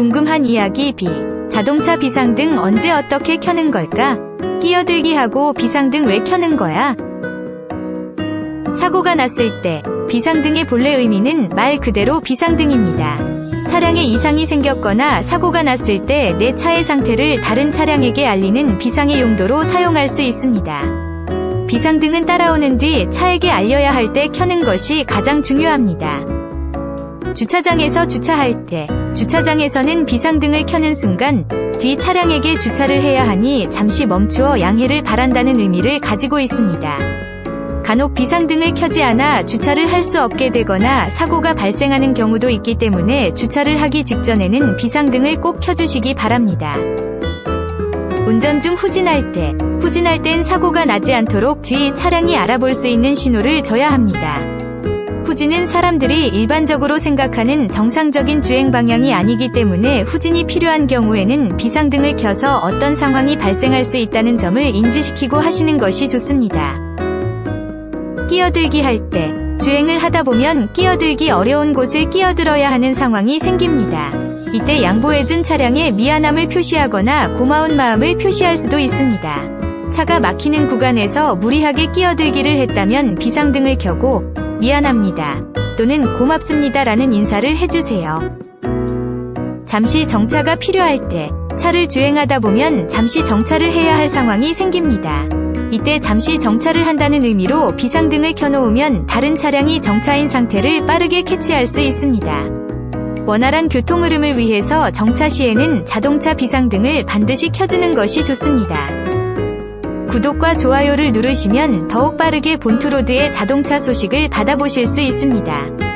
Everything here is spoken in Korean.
궁금한 이야기 B. 자동차 비상등 언제 어떻게 켜는 걸까? 끼어들기 하고 비상등 왜 켜는 거야? 사고가 났을 때 비상등의 본래 의미는 말 그대로 비상등입니다. 차량에 이상이 생겼거나 사고가 났을 때 내 차의 상태를 다른 차량에게 알리는 비상의 용도로 사용할 수 있습니다. 비상등은 따라오는 뒤 차에게 알려야 할 때 켜는 것이 가장 중요합니다. 주차장에서 주차할 때, 주차장에서는 비상등을 켜는 순간 뒤 차량에게 주차를 해야 하니 잠시 멈추어 양해를 바란다는 의미를 가지고 있습니다. 간혹 비상등을 켜지 않아 주차를 할 수 없게 되거나 사고가 발생하는 경우도 있기 때문에 주차를 하기 직전에는 비상등을 꼭 켜주시기 바랍니다. 운전 중 후진할 때, 후진할 땐 사고가 나지 않도록 뒤 차량이 알아볼 수 있는 신호를 줘야 합니다. 후진은 사람들이 일반적으로 생각하는 정상적인 주행 방향이 아니기 때문에 후진이 필요한 경우에는 비상등을 켜서 어떤 상황이 발생할 수 있다는 점을 인지시키고 하시는 것이 좋습니다. 끼어들기 할 때, 주행을 하다 보면 끼어들기 어려운 곳을 끼어들어야 하는 상황이 생깁니다. 이때 양보해준 차량에 미안함을 표시하거나 고마운 마음을 표시할 수도 있습니다. 차가 막히는 구간에서 무리하게 끼어들기를 했다면 비상등을 켜고 미안합니다. 또는 고맙습니다 라는 인사를 해주세요. 잠시 정차가 필요할 때 차를 주행하다 보면 잠시 정차를 해야 할 상황이 생깁니다. 이때 잠시 정차를 한다는 의미로 비상등을 켜놓으면 다른 차량이 정차인 상태를 빠르게 캐치할 수 있습니다. 원활한 교통 흐름을 위해서 정차 시에는 자동차 비상등을 반드시 켜주는 것이 좋습니다. 구독과 좋아요를 누르시면 더욱 빠르게 본투로드의 자동차 소식을 받아보실 수 있습니다.